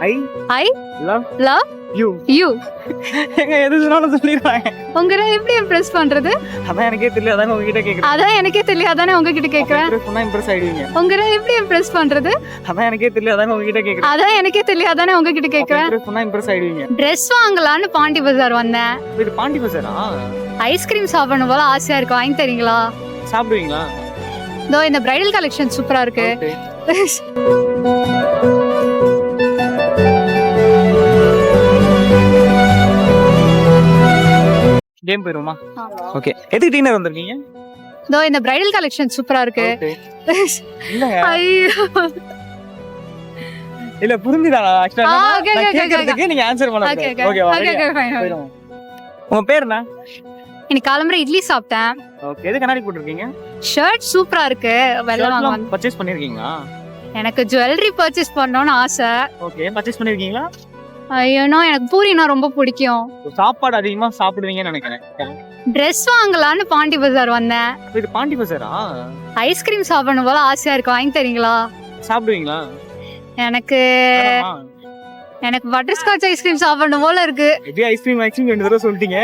I I love love you you எங்க எது சொன்னாலும் சொல்லிடுறாங்க. உங்களை எப்படி இம்ப்ரெஸ் பண்றது? அதான் எனக்கே தெரியல அதான் உங்ககிட்ட கேக்குறேன். அதான் எனக்கே தெரியாதானே உங்ககிட்ட கேக்குறேன். பண்ணா இம்ப்ரெஸ் ஆயிடுவீங்க. உங்களை எப்படி இம்ப்ரெஸ் பண்றது? அதான் எனக்கே தெரியல அதான் உங்ககிட்ட கேக்குறேன். அதான் எனக்கே தெரியாதானே உங்ககிட்ட கேக்குறேன். பண்ணா இம்ப்ரெஸ் ஆயிடுவீங்க. ட்ரெஸ் வாங்கலாம்னு பாண்டி பஜார் வந்தேன். இது பாண்டி பசாரா ஐஸ்கிரீம் சாப்பிடணும் போல ஆசையா இருக்கு. வாங்கி தரீங்களா? சாப்பிடுவீங்களா? இதோ இந்த பிரைடல் கலெக்ஷன் சூப்பரா இருக்கு. கேம் போயிருமா. ஓகே எதுக்கு டீனர் வந்திருக்கீங்க? இதோ இந்த பிரைடல் கலெக்ஷன் சூப்பரா இருக்கு. இல்ல. புரிஞ்சுதானா? ஆக்சுவலா கேக்குறதுக்கு நீங்க ஆன்சர் பண்ண ஓகே ஓகே ஓகேவா. உங்க பேர் என்ன? இன்னைக்கு காலம்பரை இட்லி சாப்பிட்டேன். ஓகே எது கண்ணாடி போட்டிருக்கீங்க? ஷர்ட் சூப்பரா இருக்கு. வெள்ளை வாங்க பர்ச்சேஸ் பண்ணிருக்கீங்களா? எனக்கு ஜுவல்லரி பர்ச்சேஸ் பண்ணணும்னு ஆசை. ஓகே பர்ச்சேஸ் பண்ணிருக்கீங்களா? ஐயோனோ எனக்கு பூரினா ரொம்ப பிடிக்கும். சாப்பாடு அதிகமா சாப்பிடுவீங்கன்னு நினைக்கிறேன். ட்ரெஸ் வாங்கலாம்னு பாண்டி பஜார் வந்தேன். இது பாண்டி பசாரா ஐஸ்கிரீம் சாப்பிடணும் போல ஆசையா இருக்கு. வாங்கி தரீங்களா? சாப்பிடுவீங்களா? எனக்கு? எனக்கு பட்டர் ஸ்காட்ச் ஐஸ்கிரீம் சாப்பிடணும் போல இருக்கு. எப்படி ஐஸ்கிரீம் ஐஸ்கிரீம் ரெண்டு தடவை சொல்லிட்டீங்க.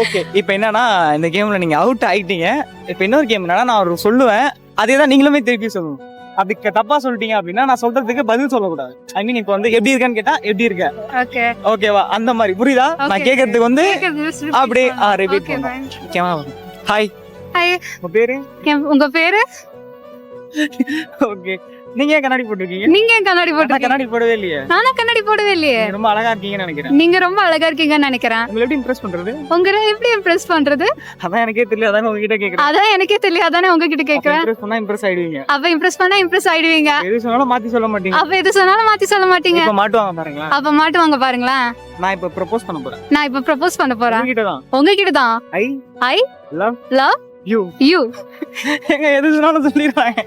ஓகே இப்போ என்னன்னா இந்த கேம்ல நீங்க அவுட் ஆயிட்டீங்க. இப்போ இன்னொரு கேம் என்னன்னா நான் சொல்லுவேன். அதே தான் நீங்களுமே திருப்பி சொல்லணும். அப்படி க- தப்பா சொல்லிட்டீங்க அப்படின்னா நான் சொல்றதுக்கு பதில் சொல்லக்கூடாது. ஐ மீன் இப்போ வந்து எப்படி இருக்கேன்னு கேட்டா எப்படி இருக்க? ஓகே ஓகேவா அந்த மாதிரி. புரியுதா? நான் Okay. கேட்கறதுக்கு வந்து அப்படியே ரிப்பீட் ஓகேவா ஹாய் Hi. உங்க பேரு? உங்க பேரு? ஓகே நீங்க ஏன் கண்ணாடி போட்டிருக்கீங்க? நீங்க ஏன் கண்ணாடி போட்டு கண்ணாடி போடவே இல்லையே. நானா கண்ணாடி போடவே இல்லையே. ரொம்ப அழகா இருக்கீங்கன்னு நினைக்கிறேன். நீங்க ரொம்ப அழகா இருக்கீங்கன்னு நினைக்கிறேன். உங்களை எப்படி இம்ப்ரெஸ் பண்றது? உங்களை எப்படி இம்ப்ரெஸ் பண்றது? அதான் எனக்கே தெரியல அதான் உங்ககிட்ட கேக்குறேன். அதான் எனக்கே தெரியாதானே உங்ககிட்ட கேக்குறேன். இம்ப்ரெஸ் பண்ணா இம்ப்ரெஸ் ஆயிடுவீங்க. அப்ப இம்ப்ரெஸ் பண்ணா இம்ப்ரெஸ் ஆயிடுவீங்க. எது சொன்னாலும் மாத்தி சொல்ல மாட்டீங்க. அப்ப எது சொன்னாலும் மாத்தி சொல்ல மாட்டீங்க. இப்ப மாட்டுவாங்க பாருங்களேன். அப்ப மாட்டுவாங்க பாருங்களேன். நான் இப்ப ப்ரப்போஸ் பண்ண போறேன். நான் இப்ப ப்ரப்போஸ் பண்ண போறேன். உங்ககிட்ட தான் உங்ககிட்ட தான் I I love love you you எங்க எது சொன்னாலும் சொல்லிடுறாங்க